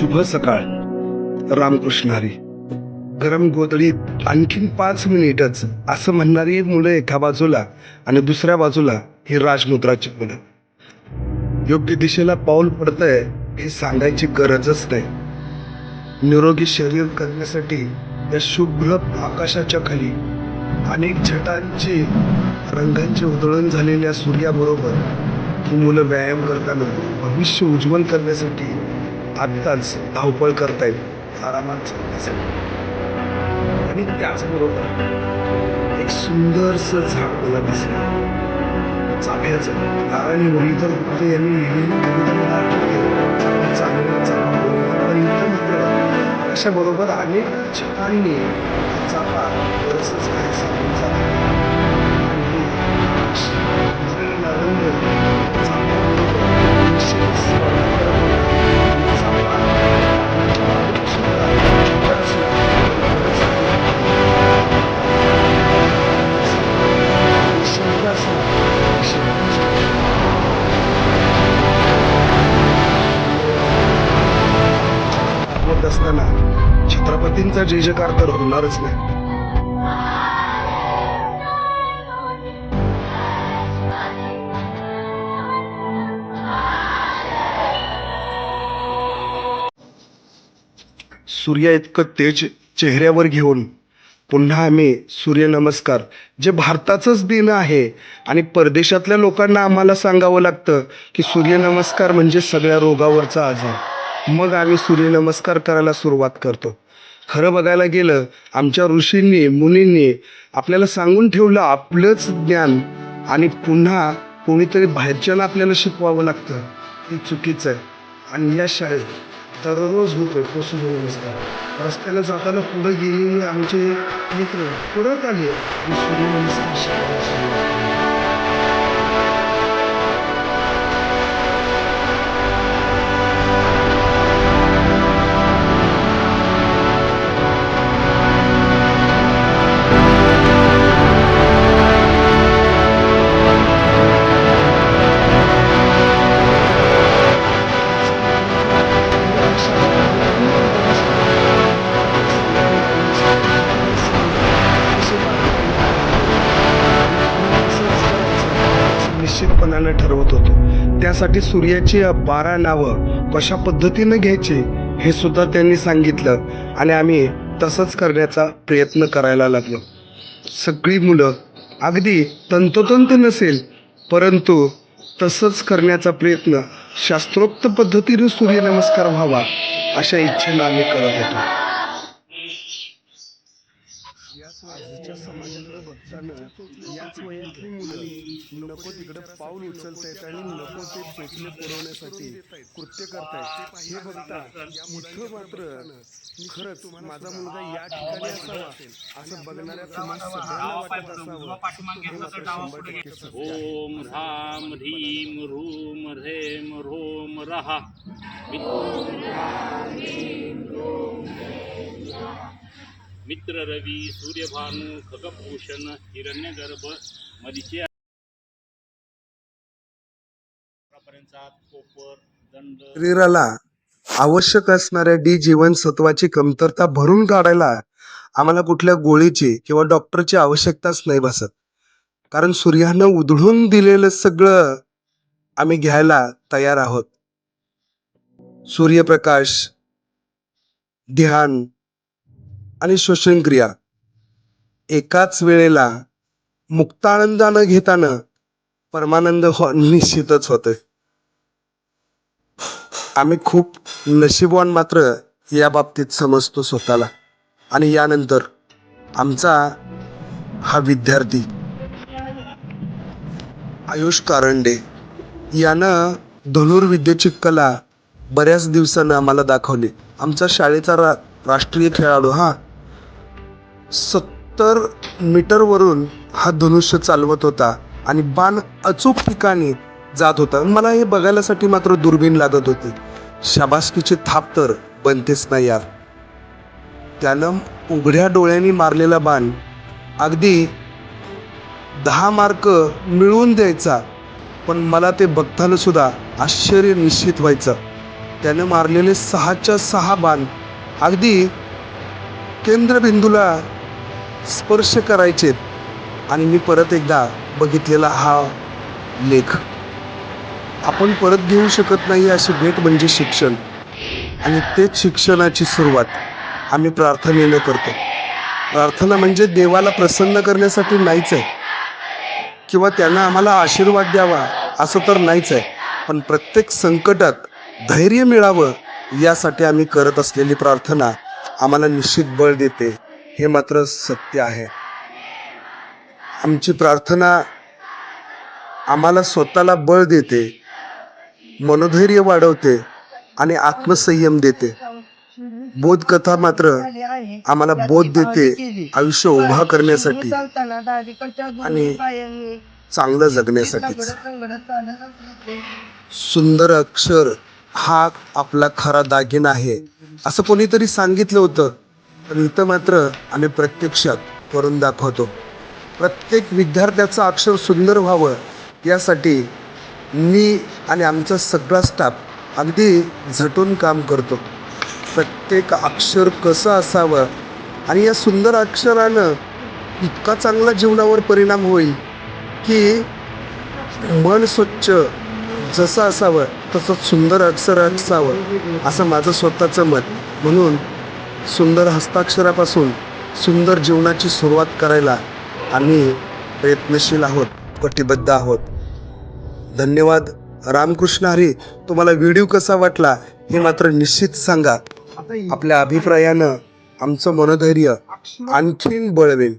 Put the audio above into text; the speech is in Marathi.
शुभ सकाळ. रामकृष्ण हरी गरम गोधडीत आणखीन पाच मिनिटच असं म्हणणारी मुलं एका बाजूला आणि दुसऱ्या बाजूला ही राजमुद्राची मुलं. योग्य दिशेला पाऊल पडतंय हे सांगायची गरजच नाही. निरोगी शरीर करण्यासाठी या शुभ्र आकाशाच्या खाली अनेक छटांची रंगांची उधळण झालेल्या सूर्याबरोबर ही मुलं व्यायाम करताना भविष्य उज्ज्वल करण्यासाठी आत्ताच धावपळ करतायत आरामात आणि त्याचबरोबर एक सुंदरस झाड मला दिसलं. चाफ्याचं. नारायणी मुरलीधर गुप्ते यांनी लिहिलेली कविता चांगलं अशा बरोबर अनेक छटांनी चाफा बरंचसं काय सांगून झाला आणि रंग चाफा असताना छत्रपतींचा जय जयकार तर होणारच नाही. सूर्या इतकं तेज चेहऱ्यावर घेऊन पुन्हा आम्ही सूर्यनमस्कार जे भारताचंच दिन आहे आणि परदेशातल्या लोकांना आम्हाला सांगावं लागतं की सूर्यनमस्कार म्हणजे सगळ्या रोगावरचा आजार. मग आम्ही सूर्यनमस्कार करायला सुरुवात करतो. खरं बघायला गेलं आमच्या ऋषींनी मुनींनी आपल्याला सांगून ठेवलं आपलंच ज्ञान आणि पुन्हा कोणीतरी बाहेरच्याला आपल्याला शिकवावं लागतं. हे चुकीचं आहे. आणि या शाळेत दररोज होतोय तो सूर्यनमस्कार. रस्त्याला जाताना पुढं गेलेले आमचे मित्र पुढं आले सूर्यनमस्कार शिकवायला निश्चितपणानं ठरवत होतो. त्यासाठी सूर्याची बारा नावं कशा पद्धतीनं घ्यायची हे सुद्धा त्यांनी सांगितलं आणि आम्ही तसंच करण्याचा प्रयत्न करायला लागलो. सगळी मुलं अगदी तंतोतंत नसेल परंतु तसंच करण्याचा प्रयत्न शास्त्रोक्त पद्धतीने सूर्यनमस्कार व्हावा अशा इच्छेनं आम्ही करत होतो याच आजच्या बघताना याच वयातली मुलं नको तिकडे पाऊल उचलतायत आणि नको ते चोचले पुरवण्यासाठी कृत्य करतायत. हे बघता इथं मात्र खरंच माझा मुलगा या ठिकाणी असावा असं बघणाऱ्या तुम्हा सगळ्यांना वाटत असावं. हे मात्र शंभर टक्के. ओम ह्राम ह्रीम रूम रोम रहा. मित्र रवी सूर्यभानू खगभूषण हिरण्यगर्भ मरीचे शरीराला आवश्यक असणाऱ्या डी जीवनसत्वाची कमतरता भरून काढायला आम्हाला कुठल्या गोळीची किंवा डॉक्टरची आवश्यकताच नाही भासत. कारण सूर्यानं उधळून दिलेलं सगळं आम्ही घ्यायला तयार आहोत. सूर्यप्रकाश ध्यान आणि श्वसनक्रिया. एकाच वेळेला मुक्तानंदानं घेताना परमानंद हो निश्चितच होतोय. आम्ही खूप नशीबवान मात्र या बाबतीत समजतो स्वतःला. आणि यानंतर आमचा हा विद्यार्थी आयुष कारंडे यानं धनुर्विद्येची कला बऱ्याच दिवसानं आम्हाला दाखवली. आमचा शाळेचा रा राष्ट्रीय खेळाडू हा सत्तर मीटरवरून हा धनुष्य चालवत होता आणि बाण अचूक ठिकाणी जात होता. मला हे बघायलासाठी मात्र दुर्बीण लागत होती. शाबासकीची थाप तर बनतेच नाही यार. त्यानं उघड्या डोळ्यांनी मारलेला बाण अगदी दहा मार्क मिळवून द्यायचा. पण मला ते बघताना सुद्धा आश्चर्य निश्चित व्हायचं. त्यानं मारलेले सहाच्या सहा बाण अगदी केंद्रबिंदूला स्पर्श करायचेत. आणि मी परत एकदा बघितलेला हा लेख. आपण परत घेऊ शकत नाही अशी भेट म्हणजे शिक्षण. आणि तेच शिक्षणाची सुरुवात आम्ही प्रार्थनेनं करतो. प्रार्थना म्हणजे देवाला प्रसन्न करण्यासाठी नाहीच आहे. किंवा त्यांना आम्हाला आशीर्वाद द्यावा असं तर नाहीच आहे. पण प्रत्येक संकटात धैर्य मिळावं यासाठी आम्ही करत असलेली प्रार्थना आम्हाला निश्चित बळ देते. हे मात्र सत्य आहे. आमची प्रार्थना आम्हाला स्वतःला बळ देते मनोधैर्य वाढवते आणि आत्मसंयम देते. बोधकथा मात्र आम्हाला बोध देते आयुष्य उभा करण्यासाठी आणि चांगलं जगण्यासाठी सुंदर अक्षर हा आपला खरा दागिना आहे. असं कोणीतरी सांगितलं होतं पण इथं मात्र आम्ही प्रत्यक्षात करून दाखवतो. प्रत्येक विद्यार्थ्याचं अक्षर सुंदर व्हावं यासाठी मी आणि आमचा सगळा स्टाफ अगदी झटून काम करतो. प्रत्येक अक्षर कसं असावं आणि या सुंदर अक्षरानं इतका चांगला जीवनावर परिणाम होईल की मन स्वच्छ जसं असावं तसं सुंदर अक्षर असावं असं माझं स्वतःचं मत. म्हणून सुंदर हस्ताक्षरापासून सुंदर जीवनाची सुरुवात करायला आम्ही प्रयत्नशील आहोत कटिबद्ध आहोत. धन्यवाद. रामकृष्ण हरी तुम्हाला व्हिडिओ कसा वाटला हे मात्र निश्चित सांगा. आपल्या अभिप्रायानं आमचं मनोधैर्य आणखीन बळवेल.